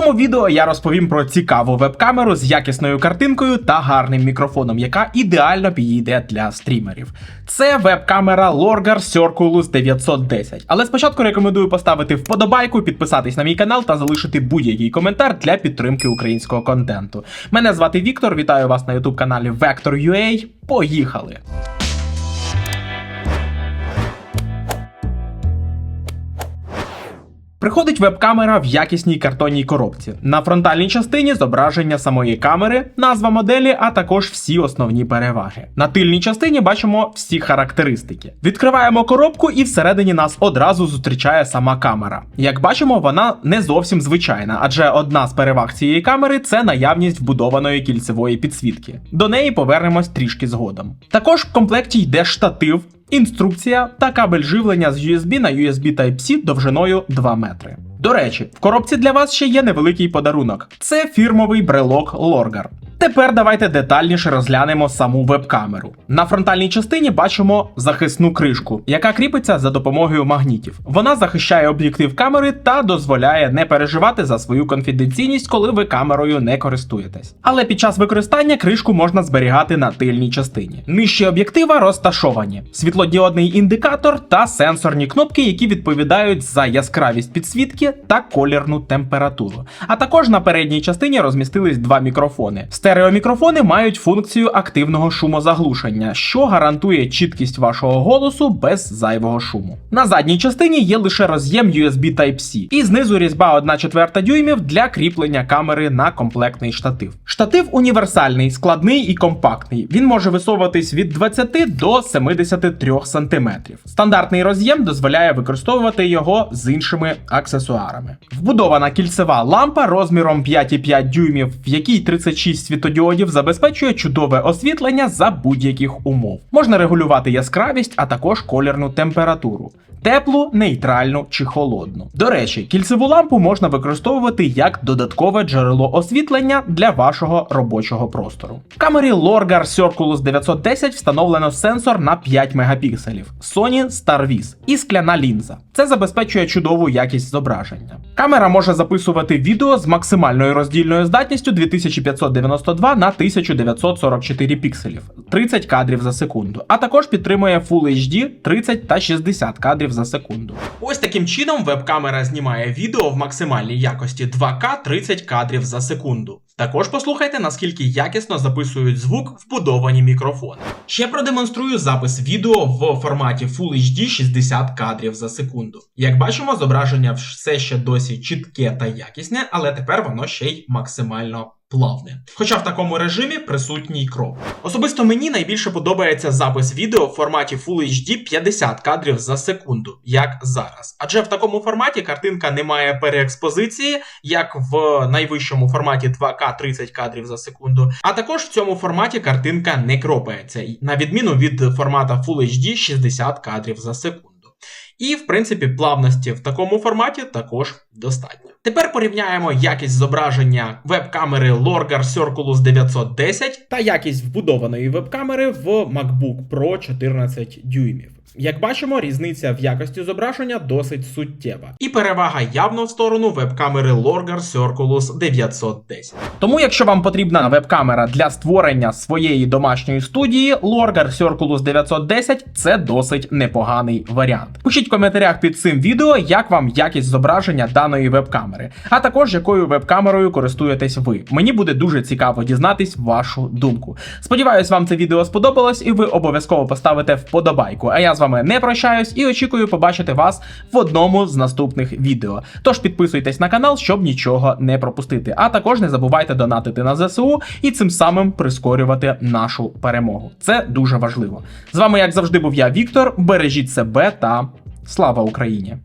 цьому відео я розповім про цікаву веб-камеру з якісною картинкою та гарним мікрофоном, яка ідеально підійде для стрімерів. Це веб-камера Lorgar Circulus 910. Але спочатку рекомендую поставити вподобайку, підписатись на мій канал та залишити будь-який коментар для підтримки українського контенту. Мене звати Віктор, вітаю вас на youtube каналі Vector.ua. Поїхали! Приходить веб-камера в якісній картонній коробці. На фронтальній частині зображення самої камери, назва моделі, а також всі основні переваги. На тильній частині бачимо всі характеристики. Відкриваємо коробку, і всередині нас одразу зустрічає сама камера. Як бачимо, вона не зовсім звичайна, адже одна з переваг цієї камери це наявність вбудованої кільцевої підсвітки. До неї повернемось трішки згодом. Також в комплекті йде штатив. Інструкція та кабель живлення з USB на USB Type-C довжиною 2 метри. До речі, в коробці для вас ще є невеликий подарунок. Це фірмовий брелок Lorgar. Тепер давайте детальніше розглянемо саму веб-камеру. На фронтальній частині бачимо захисну кришку, яка кріпиться за допомогою магнітів. Вона захищає об'єктив камери та дозволяє не переживати за свою конфіденційність, коли ви камерою не користуєтесь. Але під час використання кришку можна зберігати на тильній частині. Нижче об'єктива розташовані світлодіодний індикатор та сенсорні кнопки, які відповідають за яскравість підсвітки та колірну температуру. А також на передній частині розмістились два мікрофони. Стереомікрофони мають функцію активного шумозаглушення, що гарантує чіткість вашого голосу без зайвого шуму. На задній частині є лише роз'єм USB Type-C, і знизу різьба 1,4 дюймів для кріплення камери на комплектний штатив. Штатив універсальний, складний і компактний. Він може висовуватись від 20 до 73 см. Стандартний роз'єм дозволяє використовувати його з іншими аксесуарами. Вбудована кільцева лампа розміром 5,5 дюймів, в якій 36 світодіодів забезпечує чудове освітлення за будь-яких умов. Можна регулювати яскравість, а також колірну температуру. Теплу, нейтральну чи холодну. До речі, кільцеву лампу можна використовувати як додаткове джерело освітлення для вашого робочого простору. В камері Lorgar Circulus 910 встановлено сенсор на 5 мегапікселів Sony StarViz і скляна лінза. Це забезпечує чудову якість зображення. Камера може записувати відео з максимальною роздільною здатністю 2592 на 1944 пікселів, 30 кадрів за секунду, а також підтримує Full HD 30 та 60 кадрів за секунду. Ось таким чином веб-камера знімає відео в максимальній якості 2К 30 кадрів за секунду. Також послухайте, наскільки якісно записують звук вбудовані мікрофони. Ще продемонструю запис відео в форматі Full HD 60 кадрів за секунду. Як бачимо, зображення все ще досі чітке та якісне, але тепер воно ще й максимально плавне. Хоча в такому режимі присутній кроп. Особисто мені найбільше подобається запис відео в форматі Full HD 50 кадрів за секунду, як зараз. Адже в такому форматі картинка не має переекспозиції, як в найвищому форматі 2К 30 кадрів за секунду. А також в цьому форматі картинка не кропається, на відміну від формата Full HD 60 кадрів за секунду. І, в принципі, плавності в такому форматі також достатньо. Тепер порівняємо якість зображення веб-камери Lorgar Circulus 910 та якість вбудованої веб-камери в MacBook Pro 14 дюймів. Як бачимо, різниця в якості зображення досить суттєва. І перевага явно в сторону веб-камери Lorgar Circulus 910. Тому, якщо вам потрібна веб-камера для створення своєї домашньої студії, Lorgar Circulus 910 це досить непоганий варіант. Пишіть в коментарях під цим відео, як вам якість зображення даної веб-камери, а також якою веб-камерою користуєтесь ви. Мені буде дуже цікаво дізнатись вашу думку. Сподіваюсь, вам це відео сподобалось, і ви обов'язково поставите вподобайку. А я з вами не прощаюсь і очікую побачити вас в одному з наступних відео. Тож підписуйтесь на канал, щоб нічого не пропустити. А також не забувайте донатити на ЗСУ і цим самим прискорювати нашу перемогу. Це дуже важливо. З вами, як завжди, був я, Віктор. Бережіть себе та слава Україні!